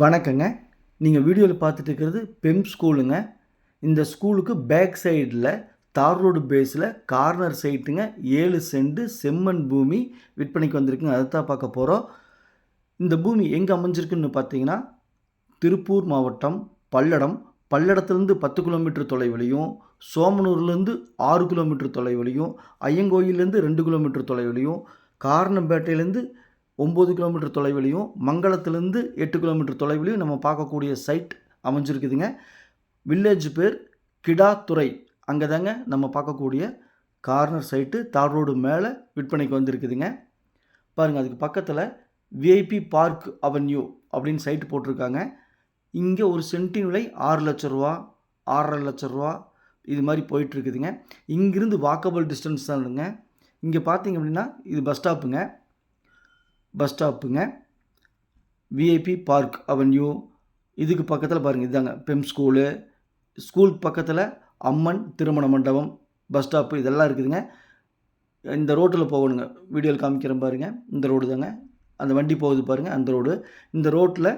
வணக்கங்க. நீங்கள் வீடியோவில் பார்த்துட்டு இருக்கிறது பெம் ஸ்கூலுங்க. இந்த ஸ்கூலுக்கு பேக் சைடில் தார் ரோடு பேஸில் கார்னர் சைட்டுங்க. ஏழு செண்டு செம்மண் பூமி விற்பனைக்கு வந்திருக்குங்க. அதை தான் பார்க்க போகிறோம் இந்த பூமி எங்கே அமைஞ்சிருக்குன்னு பார்த்தீங்கன்னா திருப்பூர் மாவட்டம் பல்லடம். பல்லடத்துலேருந்து பத்து கிலோமீட்டர் தொலைவிலையும் சோமனூர்லேருந்து ஆறு கிலோமீட்டர் தொலைவிலையும் ஐயங்கோயிலேருந்து ரெண்டு கிலோமீட்டர் தொலைவிலையும் காரணம்பேட்டையிலேருந்து ஒம்பது கிலோமீட்டர் தொலைவிலையும் மங்களத்துலேருந்து எட்டு கிலோமீட்டர் தொலைவிலையும் நம்ம பார்க்கக்கூடிய சைட் அமைஞ்சிருக்குதுங்க. வில்லேஜ் பேர் கிடாத்துறை. அங்கே தாங்க நம்ம பார்க்கக்கூடிய கார்னர் சைட்டு தார் ரோடு மேலே விற்பனைக்கு வந்திருக்குதுங்க. பாருங்கள் அதுக்கு பக்கத்தில் விஐபி பார்க் அவென்யூ அப்படின்னு சைட்டு போட்டிருக்காங்க. இங்கே ஒரு சென்ட்டின் விலை ஆறு லட்ச ரூபா ஆறரை லட்ச ரூபா இது மாதிரி போயிட்டுருக்குதுங்க. இங்கிருந்து வாக்கபிள் டிஸ்டன்ஸ் தானுங்க. இங்கே பார்த்தீங்க அப்படின்னா இது பஸ் ஸ்டாப்புங்க பஸ் ஸ்டாப்புங்க. விஐபி பார்க் அவென்யூ இதுக்கு பக்கத்தில் பாருங்கள் இதுதாங்க. பெம் ஸ்கூலு ஸ்கூல் பக்கத்தில் அம்மன் திருமண மண்டபம் பஸ் ஸ்டாப்பு இதெல்லாம் இருக்குதுங்க. இந்த ரோட்டில் போகணுங்க. வீடியோவில் காமிக்கிறேன் பாருங்கள் இந்த ரோடு தாங்க. அந்த வண்டி போகுது பாருங்கள் அந்த ரோடு. இந்த ரோட்டில்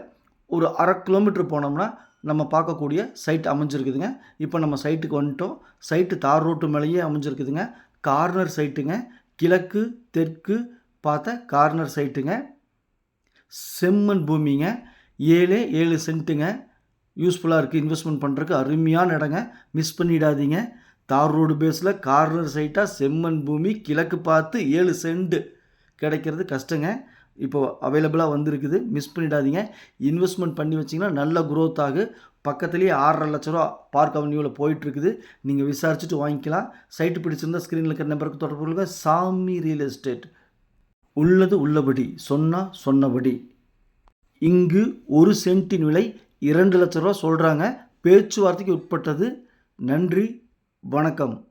ஒரு அரை கிலோமீட்டர் போனோம்னா நம்ம பார்க்கக்கூடிய சைட் அமைஞ்சிருக்குதுங்க. இப்போ நம்ம சைட்டுக்கு வந்துட்டோம். சைட்டு தார் ரோட்டு மேலேயே அமைஞ்சிருக்குதுங்க. கார்னர் சைட்டுங்க கிழக்கு தெற்கு பார்த்த கார்னர் சைட்டுங்க செம்மண் பூமிங்க. ஏழு ஏழு சென்ட்டுங்க. யூஸ்ஃபுல்லாக இருக்குது இன்வெஸ்ட்மெண்ட் பண்ணுறதுக்கு அருமையான இடங்க. மிஸ் பண்ணிடாதீங்க. தார் ரோடு பேஸில் கார்னர் சைட்டாக செம்மண் பூமி கிழக்கு பார்த்து ஏழு சென்ட். கிடைக்கிறது கஷ்டங்க. இப்போ அவைலபிளாக வந்திருக்குது. மிஸ் பண்ணிடாதீங்க. இன்வெஸ்ட்மெண்ட் பண்ணி வச்சிங்கன்னா நல்ல குரோத் ஆகு. பக்கத்துலேயே ஆறரை லட்ச ரூபா பார்க் அவென்யூவில் போயிட்டுருக்குது. நீங்கள் விசாரிச்சுட்டு வாங்கிக்கலாம். சைட்டு பிடிச்சிருந்தா ஸ்க்ரீனில் இருக்கிற நம்பருக்கு தொடர்பு கொள்ளுங்கள் சாமி ரியல் எஸ்டேட் உள்ளது உள்ளபடி சொன்னால் சொன்னபடி. இங்கு ஒரு சென்ட்டின் விலை இரண்டு லட்ச ரூபா சொல்கிறாங்க பேச்சுவார்த்தைக்கு உட்பட்டது. நன்றி வணக்கம்.